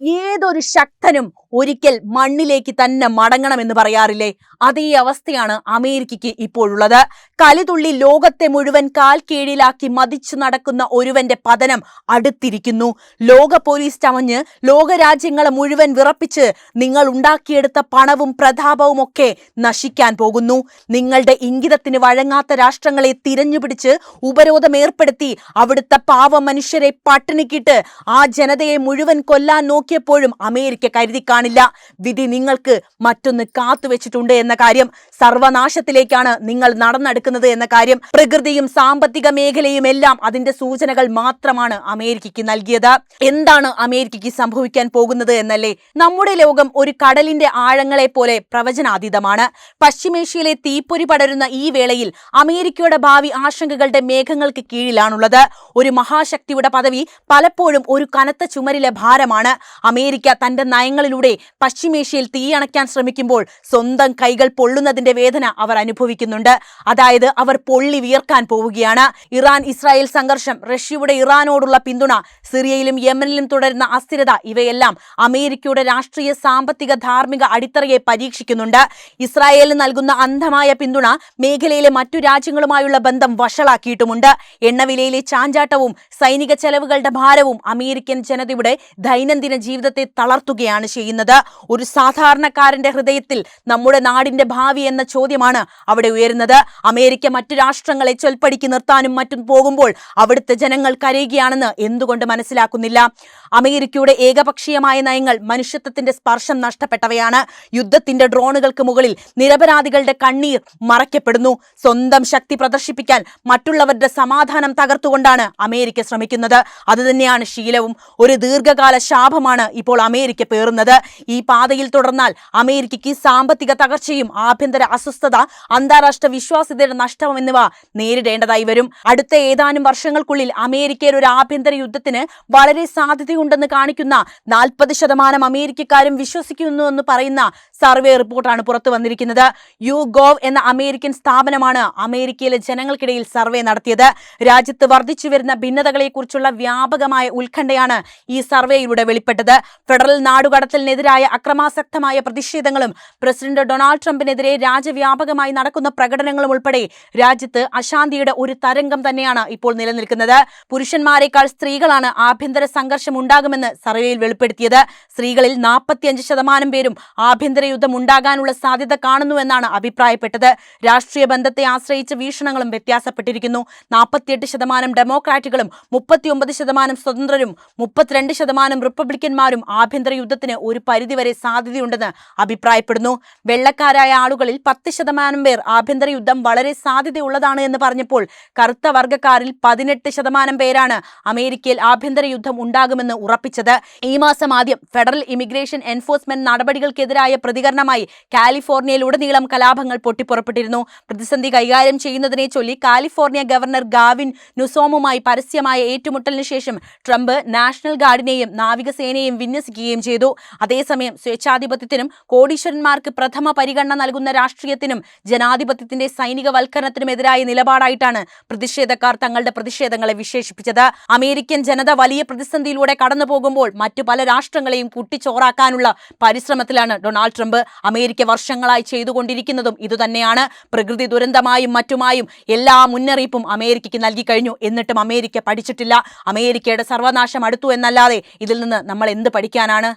ഏതൊരു ശക്തനും ഒരിക്കൽ മണ്ണിലേക്ക് തന്നെ മടങ്ങണമെന്ന് പറയാറില്ലേ? അതേ അവസ്ഥയാണ് അമേരിക്കയ്ക്ക് ഇപ്പോഴുള്ളത്. കലിതുള്ളി ലോകത്തെ മുഴുവൻ കാൽ കീഴിലാക്കി മതിച്ചു നടക്കുന്ന ഒരുവന്റെ പതനം അടുത്തിരിക്കുന്നു. ലോക പോലീസ് ചമഞ്ഞ് ലോകരാജ്യങ്ങളെ മുഴുവൻ വിറപ്പിച്ച് നിങ്ങൾ ഉണ്ടാക്കിയെടുത്ത പണവും പ്രതാപവും ഒക്കെ നശിക്കാൻ പോകുന്നു. നിങ്ങളുടെ ഇംഗിതത്തിന് വഴങ്ങാത്ത രാഷ്ട്രങ്ങളെ തിരഞ്ഞുപിടിച്ച് ഉപരോധം ഏർപ്പെടുത്തി അവിടുത്തെ പാവ മനുഷ്യരെ പട്ടിണിക്കിട്ട് ആ ജനതയെ മുഴുവൻ കൊല്ലാൻ നോക്കിയപ്പോഴും അമേരിക്ക കരുതി കാണില്ല. വിധി നിങ്ങൾക്ക് മറ്റൊന്ന് കാത്തുവെച്ചിട്ടുണ്ട് എന്ന കാര്യം സർവനാശത്തിലേക്കാണ് നിങ്ങൾ നടന്നെടുക്കുന്നത് എന്ന കാര്യം പ്രകൃതിയും സാമ്പത്തിക മേഖലയും എല്ലാം അതിന്റെ സൂചനകൾ മാത്രമാണ് അമേരിക്കയ്ക്ക് നൽകിയത്. എന്താണ് അമേരിക്കയ്ക്ക് സംഭവിക്കാൻ പോകുന്നത് എന്നല്ലേ? നമ്മുടെ ലോകം ഒരു കടലിന്റെ ആഴങ്ങളെ പോലെ പ്രവചനാതീതമാണ്. പശ്ചിമേഷ്യയിലെ തീപ്പൊരി പടരുന്ന ഈ വേളയിൽ അമേരിക്കയുടെ ഭാവി ആശങ്കകളുടെ മേഘങ്ങൾക്ക് കീഴിലാണുള്ളത്. ഒരു മഹാശക്തിയുടെ പദവി പലപ്പോഴും ഒരു കനത്ത ചുമരിലെ ഭാരമാണ്. അമേരിക്ക തന്റെ നയങ്ങളിലൂടെ പശ്ചിമേഷ്യയിൽ തീയണയ്ക്കാൻ ശ്രമിക്കുമ്പോൾ സ്വന്തം കൈകൾ പൊള്ളുന്നതിന്റെ വേദന അവർ അനുഭവിക്കുന്നുണ്ട്. അതായത് അവർ പൊള്ളി വിയർക്കാൻ പോവുകയാണ്. ഇറാൻ ഇസ്രായേൽ സംഘർഷം റഷ്യയുടെ ഇറാനോടുള്ള പിന്തുണ സിറിയയിലും യമനിലും തുടരുന്ന അസ്ഥിരത ഇവയെല്ലാം അമേരിക്കയുടെ രാഷ്ട്രീയ സാമ്പത്തിക ധാർമ്മിക അടിത്തറയെ പരീക്ഷിക്കുന്നുണ്ട്. ഇസ്രായേലിന് നൽകുന്ന അന്ധമായ പിന്തുണ മേഖലയിലെ മറ്റു രാജ്യങ്ങളുമായുള്ള ബന്ധം വഷളാക്കിയിട്ടുമുണ്ട്. എണ്ണവിലയിലെ ചാഞ്ചാട്ടവും സൈനിക ചെലവുകളുടെ ഭാരവും അമേരിക്കൻ ജനതയുടെ ദൈനംദിന ജീവിതത്തെ തളർത്തുകയാണ് ചെയ്യുന്നത്. ഒരു സാധാരണക്കാരന്റെ ഹൃദയത്തിൽ നമ്മുടെ നാടിന്റെ ഭാവി എന്ന ചോദ്യമാണ് അവിടെ ഉയരുന്നത്. അമേരിക്ക മറ്റു രാഷ്ട്രങ്ങളെ ചൊൽപ്പടിക്ക് നിർത്താനും മറ്റും പോകുമ്പോൾ അവിടുത്തെ ജനങ്ങൾ കരയുകയാണെന്ന് എന്തുകൊണ്ട് മനസ്സിലാക്കുന്നില്ല? അമേരിക്കയുടെ ഏകപക്ഷീയമായ നയങ്ങൾ മനുഷ്യത്വത്തിന്റെ സ്പർശം നഷ്ടപ്പെട്ടവയാണ്. യുദ്ധത്തിന്റെ ഡ്രോണുകൾക്ക് മുകളിൽ നിരപരാധികളുടെ കണ്ണീർ മറയ്ക്കപ്പെടുന്നു. സ്വന്തം ശക്തി പ്രദർശിപ്പിക്കാൻ മറ്റുള്ളവരുടെ സമാധാനം തകർത്തുകൊണ്ടാണ് അമേരിക്ക ശ്രമിക്കുന്നത്. അതുതന്നെയാണ് ശീലവും ഒരു ദീർഘകാല ശാപമാണ് ഇപ്പോൾ അമേരിക്ക പേറുന്നത്. ഈ പാതയിൽ തുടർന്നാൽ അമേരിക്കയ്ക്ക് സാമ്പത്തിക തകർച്ചയും ആഭ്യന്തര അസ്വസ്ഥത അന്താരാഷ്ട്ര വിശ്വാസ്യതയുടെ നഷ്ടം എന്നിവ നേരിടേണ്ടതായി വരും. അടുത്ത ഏതാനും വർഷങ്ങൾക്കുള്ളിൽ അമേരിക്കയിൽ ഒരു ആഭ്യന്തര യുദ്ധത്തിന് വളരെ സാധ്യതയുണ്ടെന്ന് കാണിക്കുന്ന നാൽപ്പത് ശതമാനം അമേരിക്കക്കാരും വിശ്വസിക്കുന്നു എന്ന് പറയുന്ന സർവേ റിപ്പോർട്ടാണ് പുറത്തു വന്നിരിക്കുന്നത്. യു ഗോവ് എന്ന അമേരിക്കൻ സ്ഥാപനമാണ് അമേരിക്കയിലെ ജനങ്ങൾക്കിടയിൽ സർവേ നടത്തിയത്. രാജ്യത്ത് വർദ്ധിച്ചു വരുന്ന ഭിന്നതകളെക്കുറിച്ചുള്ള വ്യാപകമായ ഉത്കണ്ഠയാണ് ഈ സർവേയിലൂടെ വെളിപ്പെട്ടത്. ഫെഡറൽ നാടുകടത്തലിനെതിരായ അക്രമാസക്തമായ പ്രതിഷേധങ്ങളും പ്രസിഡന്റ് ഡൊണാൾഡ് ട്രംപിനെതിരെ രാജ്യവ്യാപകമായി നടക്കുന്ന പ്രകടനങ്ങളും ഉൾപ്പെടെ രാജ്യത്ത് അശാന്തിയുടെ ഒരു തരംഗം തന്നെയാണ് ഇപ്പോൾ നിലനിൽക്കുന്നത്. പുരുഷന്മാരെക്കാൾ സ്ത്രീകളാണ് ആഭ്യന്തര സംഘർഷം ഉണ്ടാകുമെന്ന് സർവേയിൽ വെളിപ്പെടുത്തിയത്. സ്ത്രീകളിൽ നാൽപ്പത്തിയഞ്ച് ശതമാനം പേരും ആഭ്യന്തര യുദ്ധം ഉണ്ടാകാനുള്ള സാധ്യത കാണുന്നുവെന്നാണ് അഭിപ്രായപ്പെട്ടത്. രാഷ്ട്രീയ ബന്ധത്തെ ആശ്രയിച്ച വീക്ഷണങ്ങളും വ്യത്യാസപ്പെട്ടിരിക്കുന്നു. നാൽപ്പത്തിയെട്ട് ശതമാനം ഡെമോക്രാറ്റുകളും മുപ്പത്തിയൊമ്പത് ശതമാനം സ്വതന്ത്രരും മുപ്പത്തിരണ്ട് ശതമാനം റിപ്പബ്ലിക്കന്മാരും ആഭ്യന്തര യുദ്ധത്തിന് ഒരു പരിധിവരെ സാധ്യതയുണ്ടെന്ന് അഭിപ്രായപ്പെടുന്നു. വെള്ളക്കാരായ ആളുകളിൽ പത്ത് ശതമാനം പേർ ആഭ്യന്തര യുദ്ധം വളരെ സാധ്യതയുള്ളതാണ് എന്ന് പറഞ്ഞപ്പോൾ കറുത്ത വർഗക്കാരിൽ പതിനെട്ട് ശതമാനം പേരാണ് അമേരിക്കയിൽ ആഭ്യന്തര യുദ്ധം ഉണ്ടാകുമെന്ന് ഉറപ്പിച്ചത്. ഈ മാസം ആദ്യം ഫെഡറൽ ഇമിഗ്രേഷൻ എൻഫോഴ്സ്മെന്റ് നടപടികൾക്കെതിരായ പ്രതികരണമായി കാലിഫോർണിയയിലുടനീളം കലാപങ്ങൾ പൊട്ടിപ്പുറപ്പെട്ടിരുന്നു. പ്രതിസന്ധി കൈകാര്യം ചെയ്യുന്നതിനെ ചൊല്ലി കാലിഫോർണിയ ഗവർണർ ഗാവിൻ നുസോമുമായി പരസ്യമായ ഏറ്റുമുട്ടലിന് ശേഷം ട്രംപ് നാഷണൽ ഗാർഡിനെയും നാവികസേനയെയും വിന്യസിക്കുകയും ചെയ്തു. അതേസമയം സ്വേച്ഛാധിപത്യത്തിനും കോടീശ്വരന്മാർക്ക് പ്രഥമ പരിഗണന നൽകുന്ന രാഷ്ട്രീയത്തിനും ജനാധിപത്യത്തിന്റെ സൈനികവൽക്കരണത്തിനുമെതിരായ നിലപാടായിട്ടാണ് പ്രതിഷേധക്കാർ തങ്ങളുടെ പ്രതിഷേധങ്ങളെ വിശേഷിപ്പിച്ചത്. അമേരിക്കൻ ജനത വലിയ പ്രതിസന്ധിയിലൂടെ കടന്നു പോകുമ്പോൾ മറ്റു പല രാഷ്ട്രങ്ങളെയും കുട്ടിച്ചോറാക്കാനുള്ള പരിശ്രമത്തിലാണ് ഡൊണാൾഡ് ട്രംപ് അമേരിക്ക വർഷങ്ങളായി ചെയ്തുകൊണ്ടിരിക്കുന്നതും ഇതുതന്നെയാണ്. പ്രകൃതി ദുരന്തമായും മറ്റുമായും എല്ലാ മുന്നറിയിപ്പും അമേരിക്കയ്ക്ക് നൽകി കഴിഞ്ഞു. എന്നിട്ടും അമേരിക്ക പഠിച്ചിട്ടില്ല. അമേരിക്കയുടെ സർവനാശം അടുത്തു എന്നല്ലാതെ ഇതിൽ നിന്ന് നമ്മൾ എന്ത് പഠിക്കാനാണ്?